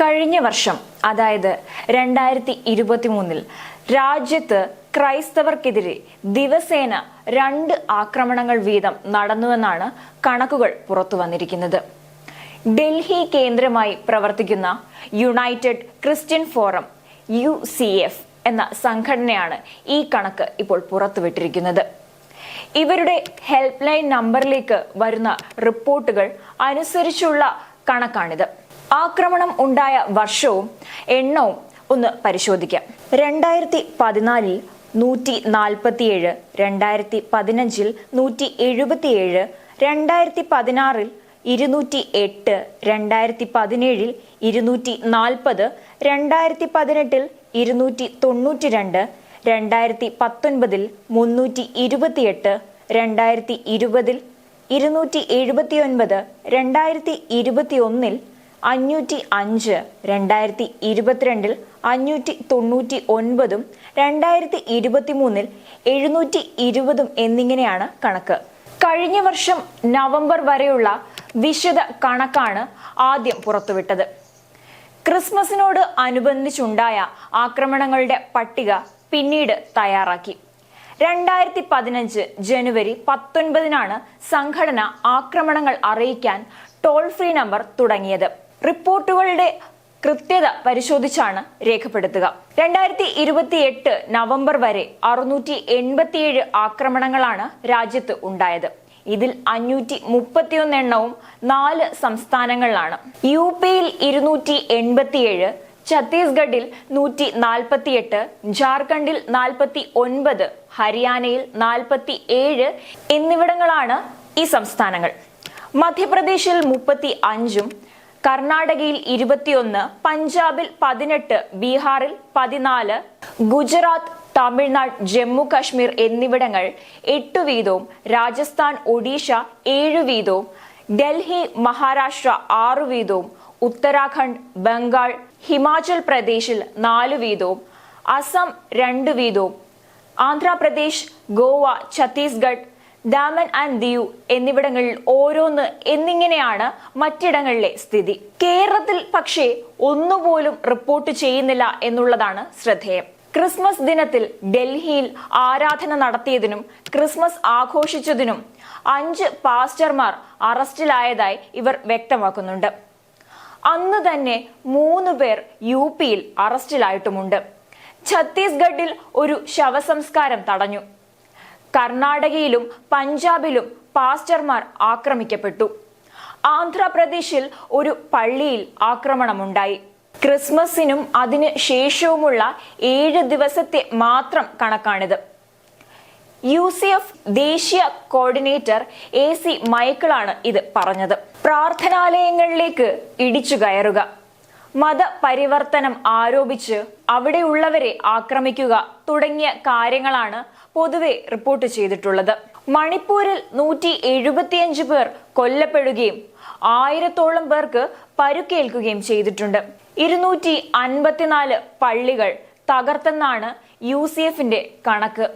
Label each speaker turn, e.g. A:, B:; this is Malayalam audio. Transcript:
A: കഴിഞ്ഞ വർഷം അതായത് രണ്ടായിരത്തി ഇരുപത്തി മൂന്നിൽ രാജ്യത്ത് ക്രൈസ്തവർക്കെതിരെ ദിവസേന രണ്ട് ആക്രമണങ്ങൾ വീതം നടന്നുവെന്നാണ് കണക്കുകൾ പുറത്തു വന്നിരിക്കുന്നത്. ഡൽഹി കേന്ദ്രമായി പ്രവർത്തിക്കുന്ന United Christian Forum U C F എന്ന സംഘടനയാണ് ഈ കണക്ക് ഇപ്പോൾ പുറത്തുവിട്ടിരിക്കുന്നത്. ഇവരുടെ ഹെൽപ്പ് ലൈൻ നമ്പറിലേക്ക് വരുന്ന റിപ്പോർട്ടുകൾ അനുസരിച്ചുള്ള കണക്കാണിത്. ആക്രമണം ഉണ്ടായ വർഷവും എണ്ണവും ഒന്ന് പരിശോധിക്കാം. രണ്ടായിരത്തി പതിനാലിൽ നൂറ്റി നാൽപ്പത്തിയേഴ് രണ്ടായിരത്തി പതിനഞ്ചിൽ നൂറ്റി എഴുപത്തിയേഴ് രണ്ടായിരത്തി പതിനാറിൽ ഇരുന്നൂറ്റി എട്ട് രണ്ടായിരത്തി പതിനേഴിൽ ഇരുന്നൂറ്റി നാൽപ്പത് രണ്ടായിരത്തി പതിനെട്ടിൽ ഇരുന്നൂറ്റി തൊണ്ണൂറ്റി രണ്ട് രണ്ടായിരത്തി പത്തൊൻപതിൽ മുന്നൂറ്റി ഇരുപത്തിയെട്ട് രണ്ടായിരത്തി ഇരുപതിൽ ഇരുന്നൂറ്റി എഴുപത്തിയൊൻപത് രണ്ടായിരത്തി ഇരുപത്തി ഒന്നിൽ അഞ്ഞൂറ്റി അഞ്ച് രണ്ടായിരത്തി ഇരുപത്തിരണ്ടിൽ അഞ്ഞൂറ്റി തൊണ്ണൂറ്റി ഒൻപതും രണ്ടായിരത്തി ഇരുപത്തി മൂന്നിൽ എഴുന്നൂറ്റി ഇരുപതും എന്നിങ്ങനെയാണ് കണക്ക്. കഴിഞ്ഞ വർഷം നവംബർ വരെയുള്ള വിശദ കണക്കാണ് ആദ്യം പുറത്തുവിട്ടത്. ക്രിസ്മസിനോട് അനുബന്ധിച്ചുണ്ടായ ആക്രമണങ്ങളുടെ പട്ടിക പിന്നീട് തയ്യാറാക്കി. രണ്ടായിരത്തി പതിനഞ്ച് ജനുവരി പത്തൊൻപതിനാണ് സംഘടന ആക്രമണങ്ങൾ അറിയിക്കാൻ ടോൾ ഫ്രീ നമ്പർ തുടങ്ങിയത്. റിപ്പോർട്ടുകളുടെ കൃത്യത പരിശോധിച്ചാണ് രേഖപ്പെടുത്തുക. രണ്ടായിരത്തി ഇരുപത്തി എട്ട് നവംബർ വരെ അറുന്നൂറ്റി എൺപത്തിയേഴ് ആക്രമണങ്ങളാണ് രാജ്യത്ത് ഉണ്ടായത്. ഇതിൽ അഞ്ഞൂറ്റി മുപ്പത്തിയൊന്ന് എണ്ണവും നാല് സംസ്ഥാനങ്ങളിലാണ്. യു പിയിൽ ഇരുന്നൂറ്റി എൺപത്തിയേഴ് ഛത്തീസ്ഗഡിൽ നൂറ്റി നാൽപ്പത്തിയെട്ട് ജാർഖണ്ഡിൽ നാൽപ്പത്തി ഒൻപത് ഹരിയാനയിൽ നാൽപ്പത്തി ഏഴ് എന്നിവിടങ്ങളാണ് ഈ സംസ്ഥാനങ്ങൾ. മധ്യപ്രദേശിൽ മുപ്പത്തി അഞ്ചും കർണാടകയിൽ ഇരുപത്തിയൊന്ന് പഞ്ചാബിൽ പതിനെട്ട് ബീഹാറിൽ പതിനാല് ഗുജറാത്ത് തമിഴ്നാട് ജമ്മു കശ്മീർ എന്നിവിടങ്ങൾ എട്ടു വീതവും രാജസ്ഥാൻ ഒഡീഷ ഏഴു വീതവും ഡൽഹി മഹാരാഷ്ട്ര ആറു വീതവും ഉത്തരാഖണ്ഡ് ബംഗാൾ ഹിമാചൽ പ്രദേശിൽ നാലു വീതവും അസം രണ്ട് വീതവും. ആന്ധ്രാപ്രദേശ് ഗോവ ഛത്തീസ്ഗഡ് ഡാമൻ ആൻഡ് ദിയു എന്നിവിടങ്ങളിൽ ഓരോന്ന് എന്നിങ്ങനെയാണ് മറ്റിടങ്ങളിലെ സ്ഥിതി. കേരളത്തിൽ പക്ഷേ ഒന്നുപോലും റിപ്പോർട്ട് ചെയ്യുന്നില്ല എന്നുള്ളതാണ് ശ്രദ്ധേയം. ക്രിസ്മസ് ദിനത്തിൽ ഡൽഹിയിൽ ആരാധന നടത്തിയതിനും ക്രിസ്മസ് ആഘോഷിച്ചതിനും അഞ്ച് പാസ്റ്റർമാർ അറസ്റ്റിലായതായി ഇവർ വ്യക്തമാക്കുന്നുണ്ട്. അന്ന് തന്നെ മൂന്ന് പേർ യു പിയിൽ അറസ്റ്റിലായിട്ടുമുണ്ട്. ഛത്തീസ്ഗഡിൽ ഒരു ശവസംസ്കാരം തടഞ്ഞു. കർണാടകയിലും പഞ്ചാബിലും പാസ്റ്റർമാർ ആക്രമിക്കപ്പെട്ടു. ആന്ധ്രാപ്രദേശിൽ ഒരു പള്ളിയിൽ ആക്രമണമുണ്ടായി. ക്രിസ്മസിനും അതിന് ശേഷവുമുള്ള ഏഴ് ദിവസത്തെ മാത്രം കണക്കാണിത്. യു സി എഫ് ദേശീയ കോർഡിനേറ്റർ എ സി മൈക്കിളാണ് ഇത് പറഞ്ഞത്. പ്രാർത്ഥനാലയങ്ങളിലേക്ക് ഇടിച്ചു കയറുക. മതപരിവർത്തനം ആരോപിച്ച് അവിടെയുള്ളവരെ ആക്രമിക്കുക തുടങ്ങിയ കാര്യങ്ങളാണ് പൊതുവെ റിപ്പോർട്ട് ചെയ്തിട്ടുള്ളത്. മണിപ്പൂരിൽ നൂറ്റി എഴുപത്തിയഞ്ച് പേർ കൊല്ലപ്പെടുകയും ആയിരത്തോളം പേർക്ക് പരുക്കേൽക്കുകയും ചെയ്തിട്ടുണ്ട്. ഇരുന്നൂറ്റി അൻപത്തിനാല് പള്ളികൾ തകർത്തെന്നാണ് യു സി എഫിന്റെ കണക്ക്.